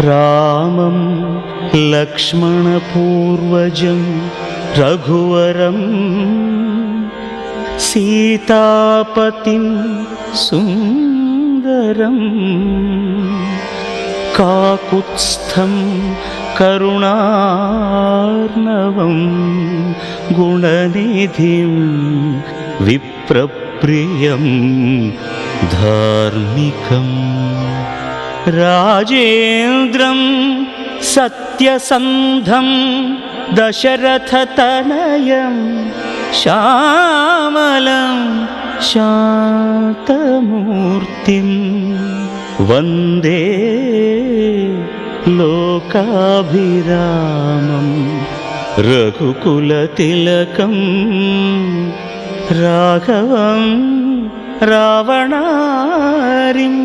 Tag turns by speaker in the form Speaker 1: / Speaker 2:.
Speaker 1: रामं लक्ष्मणपूर्वजं रघुवरं सीतापतिं सुन्दरं काकुत्स्थं करुणार्णवं गुणनिधिं विप्रप्रियं धार्मिकम् രാജേന്ദ്രം സത്യസന്ധം ദശരഥതനയം ശ്യാമലം ശാന്തമൂർത്തിം വന്ദേ ലോകാഭിരാമം രഘുകുലതിലകം രാഘവം രാവണാരിം